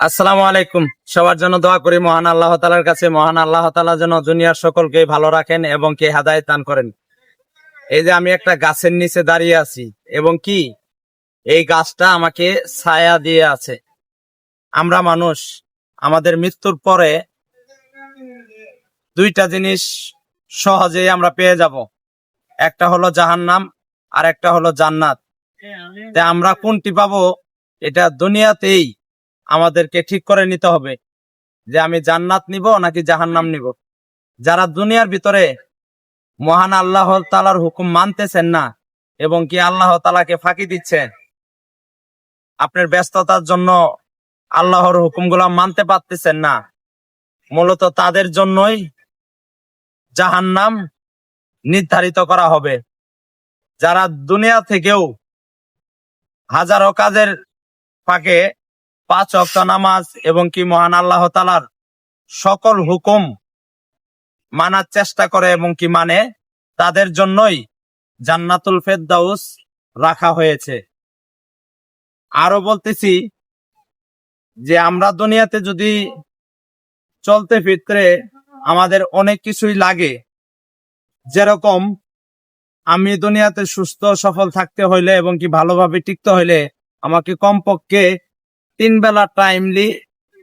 আসসালামু আলাইকুম। সবার জন্য দোয়া করি, মহান আল্লাহ তালার কাছে। মহান আল্লাহ তালা যেন দুনিয়ার সকলকে ভালো রাখেন এবং কে হাদায়ত দান করেন। এই যে আমি একটা গাছের নিচে দাঁড়িয়ে আছি এবং কি? এই গাছটা আমাকে ছায়া দিয়ে আছে। আমরা মানুষ, আমাদের মৃত্যুর পরে দুইটা জিনিস সহজেই আমরা পেয়ে যাব। একটা হলো জাহান্নাম আর একটা হলো জান্নাত। আমরা কোনটি পাবো? এটা দুনিয়াতেই আমাদেরকে ঠিক করে নিতে হবে যে আমি জান্নাত নিব নাকি জাহান্নাম নিব। যারা দুনিয়ার ভিতরে মহান আল্লাহ তালার হুকুম মানতেছেন না এবং কি আল্লাহ তালাকে ফাঁকি দিচ্ছেন, আপনার ব্যস্ততার জন্য আল্লাহর হুকুমগুলা মানতে পারতেছেন না, মূলত তাদের জন্যই জাহান্নাম নির্ধারিত করা হবে। যারা দুনিয়া থেকেও হাজারো কাজের ফাঁকে পাঁচ অক্ত নামাজ এবং কি মহান আল্লাহ তালার সকল হুকুম মানার চেষ্টা করে এবং কি মানে তাদের জন্যই জান্নাতুল ফেরদাউস রাখা হয়েছে। আরও বলতেছি যে আমরা দুনিয়াতে যদি চলতে ফিরতে আমাদের অনেক কিছুই লাগে, যেরকম আমি দুনিয়াতে সুস্থ, সফল থাকতে হইলে এবং কি ভালোভাবে টিকতে হইলে আমাকে কমপক্ষে তিন বেলা টাইমলি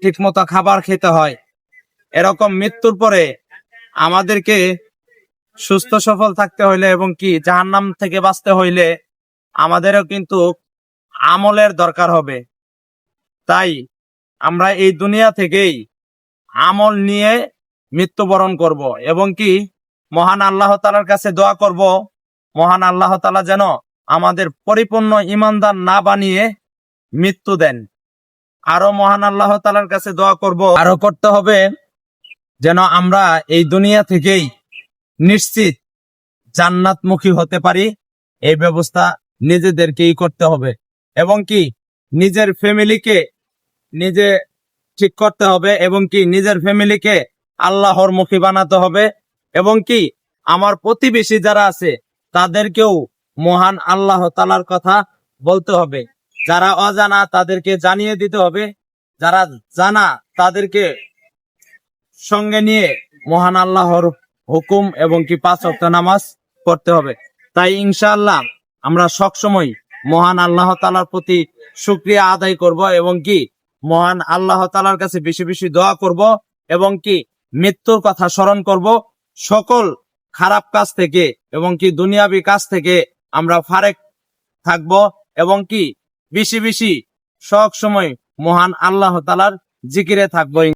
ঠিক মতো খাবার খেতে হয়। এরকম মৃত্যুর পরে আমাদেরকে সুস্থ সফল থাকতে হইলে এবং কি জাহান্নাম থেকে বাঁচতে হইলে আমাদেরও কিন্তু আমলের দরকার হবে। তাই আমরা এই দুনিয়া থেকেই আমল নিয়ে মৃত্যুবরণ করব এবং কি মহান আল্লাহ তালার কাছে দোয়া করব। মহান আল্লাহ তালা যেন আমাদের পরিপূর্ণ ইমানদার না বানিয়ে মৃত্যু দেন। আরও মহান আল্লাহ তালার কাছে দোয়া করব। আরও করতে হবে যেন আমরা এই দুনিয়া থেকেই নিশ্চিত জান্নাতমুখী হতে পারি। এই ব্যবস্থা নিজেদেরকেই করতে হবে এবং কি নিজের ফ্যামিলিকে নিজে ঠিক করতে হবে এবং কি নিজের ফ্যামিলিকে আল্লাহর মুখী বানাতে হবে এবং কি আমার প্রতিবেশী যারা আছে তাদেরকেও মহান আল্লাহ তালার কথা বলতে হবে। যারা অজানা তাদেরকে জানিয়ে দিতে হবে। যারা জানা তাদেরকে সঙ্গে নিয়ে মহান আল্লাহর হুকুম এবং কি পাঁচ ওয়াক্ত নামাজ পড়তে হবে। তাই ইনশাআল্লাহ আমরা সবসময় মহান আল্লাহ তালার প্রতি শুক্রিয়া আদায় করব এবং কি মহান আল্লাহ তালার কাছে বেশি বেশি দোয়া করব এবং কি মৃত্যুর কথা স্মরণ করব। সকল খারাপ কাজ থেকে এবং কি দুনিয়াবি কাজ থেকে আমরা ফারেক থাকব এবং কি বেশি বেশি সব সময় মহান আল্লাহ তালার জিকিরে থাকব